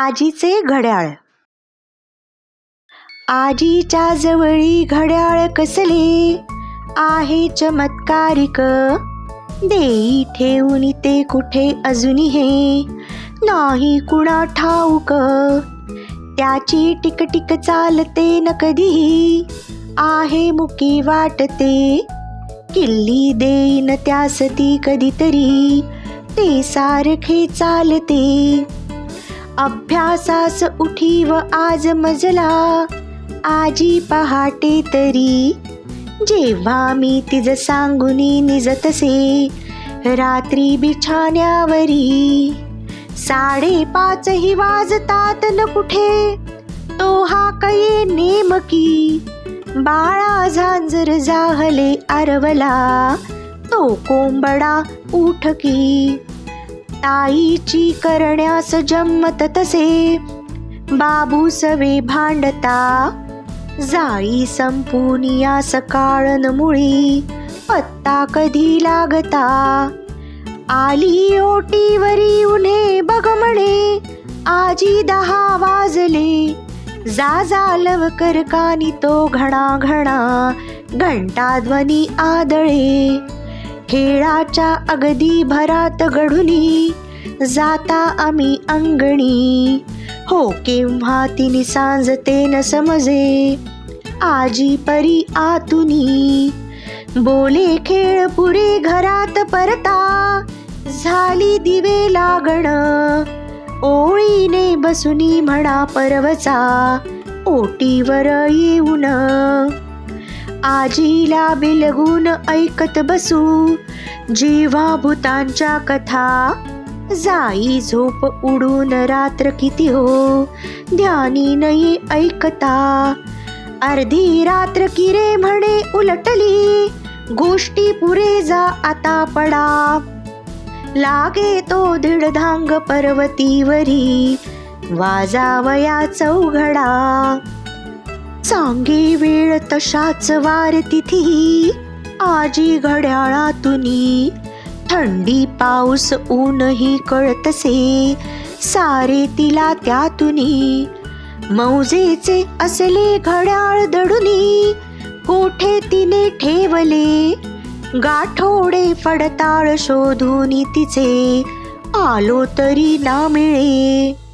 आजीचे घड्याळ. आजीच्या जवळी घड्याळ कसले? आहे चमत्कारिक. देई ठेवून ते कुठे अजूनही हे? नाही कुणा ठाऊक. त्याची टिकटिक चालते न कधीही. आहे मुकी वाटते. किल्ली देईन त्यास ती कधीतरी. ते सारखे चालते. अभ्यासास उठी व आज मजला. आजी पहाटे तरी जेव्हा मी तिज सांगुनी निजतसे रात्री बिछाण्यावरी साडेपाच ही वाजतात न कुठे तो हा कये नेमकी? बाळा झांजर जाहले आरवला तो कोंबडा उठकी. ताईची करण्यास जम्मत तसे. बाबू सवे भांडता जाळी संपून या सकाळन मुळी पत्ता कधी लागता? आली ओटीवरी उन्हे बघ म्हणे आजी दहा वाजले. जा जा लवकर कानी तो घणा घणा घंटा ध्वनी आदळे. खेळाच्या अगदी भरात घडुनी जाता आम्ही अंगणी. हो केव्हा तिने सांजते न समजे आजी परी आतुनी. बोले खेळ पुरे घरात परता झाली दिवे लागण. ओळीने बसुनी म्हणा परवचा ओटीवर येऊन आजीला बिलगून ऐकत बसू. जीवा भूतांच्या कथा जाई झोप उडून रात्र किती हो ध्यानी नाही ऐकता. अर्धी रात्र किरे म्हणे उलटली गोष्टी पुरे जा आता पडा. लागे तो दीडधांग पर्वतीवरी वाजावया चौघडा. सांगे वेळ तशाच वार तिथी. आजी घड्याळातुनी थंडी पाऊस ऊनही कळतसे. सारे तिला त्यातुनी मौजेचे असले घड्याळ दडुनी. कोठे तिने ठेवले? गाठोडे फडताळ शोधून तिचे. आलो तरी ना मिळे.